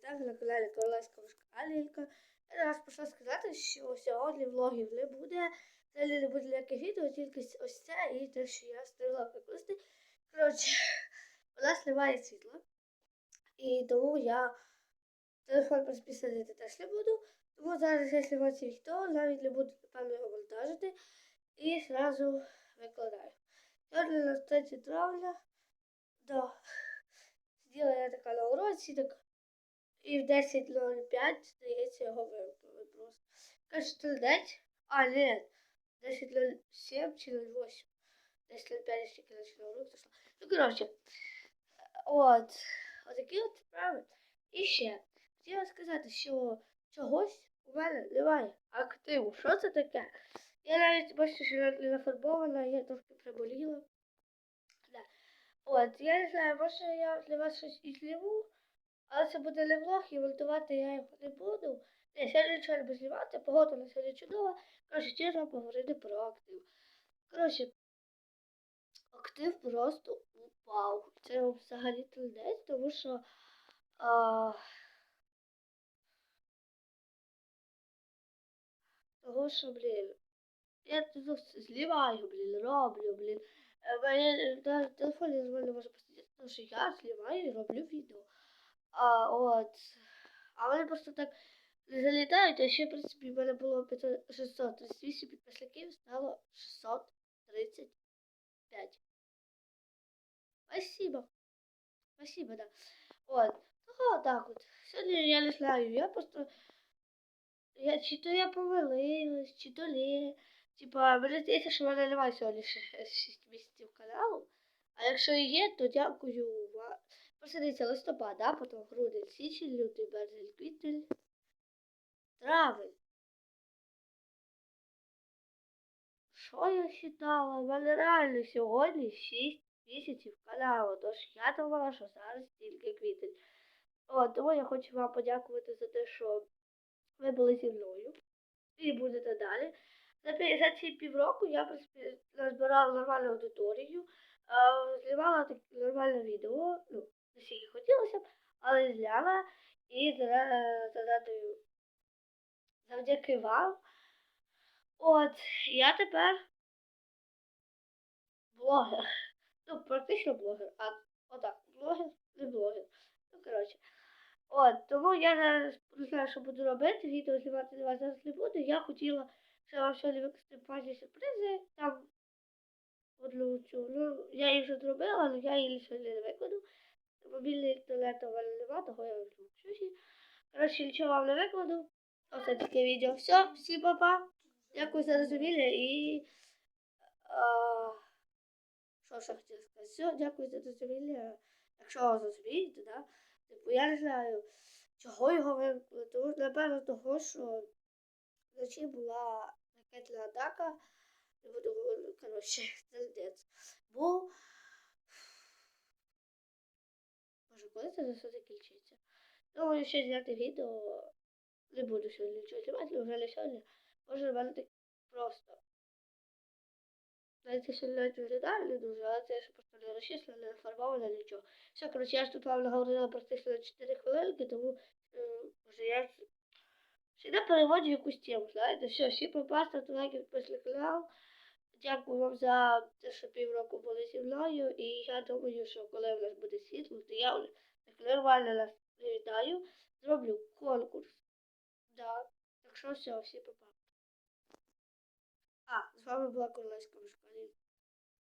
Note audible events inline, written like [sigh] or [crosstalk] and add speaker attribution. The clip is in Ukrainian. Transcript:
Speaker 1: вітаю на каналі Королевська Мишка Лілька. Я раз прийшла сказати, що сьогодні влогів не буде. Взагалі не буде ніяких відео, тільки ось це і те, що я встигла викласти. Коротше, у нас немає світла. І тому я телефон розписати теж не буду. Тому зараз я знімаю це відео, навіть не буду, напевно, його монтажити. І зразу викладаю. Сьогодні на 3 травня. Да. Сиділа я така на уроці, так і в 10.05, здається, його вимкнули просто. Каже, що дать? А, ні, 10.07 чи 08. 10.05 я тільки почала урок зайшла. Ну, коротше, от, отакі от справи. І ще, хотіла сказати, що чогось у мене немає активу. Що це таке? Я навіть бачу, що не нафарбована, я трошки приболіла. Да. От, я не знаю, може я для вас щось і зніму, але це буде не і монтувати я його не буду. Не, сьогодні нічого не погода на сьогодні чудова. Коротше, чесно поговорити про актив. Коротше, актив просто упав. Це взагалі трудець, тому що. А... Того, що, блін, я тут зліваю, блін, роблю, блін. Е, Мене на телефоні нормально може посидіти, тому що я знімаю і роблю відео. А от. А вони просто так залітають, а ще, в принципі, в мене було 500 638 підписників, стало 635. Спасибо. Спасибо, да. От. Ну, так от. Сьогодні я не знаю, я просто. Я, чи то я помилилась, чи то лє. Типа, мені здається, що в мене немає сьогодні ще 6 місяців каналу. А якщо є, то дякую вам. Посидиться листопад, да? потім грудень, січень, лютий, березень, квітень, травень. Що я читала? У мене реально сьогодні 6 місяців каналу. Тож я думала, що зараз тільки квітень. О, тому я хочу вам подякувати за те, що ви були зі мною. І будете далі. За, за ці півроку я принципі, назбирала нормальну аудиторію, знімала нормальне відео, ну, але зняла і за- завдяки вам. От, я тепер блогер. Ну, практично блогер, а отак, блогер, не блогер. Ну, коротше. От, тому я зараз не знаю, що буду робити, відео знімати для вас зараз не буду. Я хотіла ще вам сьогодні викласти пазі сюрпризи, там одну цю, ну, я їх вже зробила, але я її сьогодні не викладу. Мобільний мене нема, того я відключуся. Коротше, нічого вам не викладу. Оце таке відео. Все, всім па-па. Дякую за розуміння і. Що ще хотіла сказати? Все, дякую за розуміння. Якщо ви зрозумієте, да? Типу, я не знаю, чого його вимкнули. Тому, напевно, того, що вночі була ракетна атака. Не буду говорити, коротше, [laughs] трендець. Бо. Може, коли це все закінчиться? Думаю, ще зняти відео. Не буду сьогодні нічого знімати, вже не сьогодні. Може, в мене так просто. Навіть якщо навіть виглядає не дуже, але це ще просто не розчислено, не фарбовано, нічого. Все, коротше, я ж тут вам наговорила практично на 4 хвилинки, тому вже я ж завжди переводжу якусь тему, знаєте. Все, всі попасти, лайки, підписали канал. Дякую вам за те, що півроку були зі мною. І я думаю, що коли в нас буде світло, то я так нормально нас привітаю. Зроблю конкурс. Да. Так що все, всі попали. А, з вами була Королевська Мишка.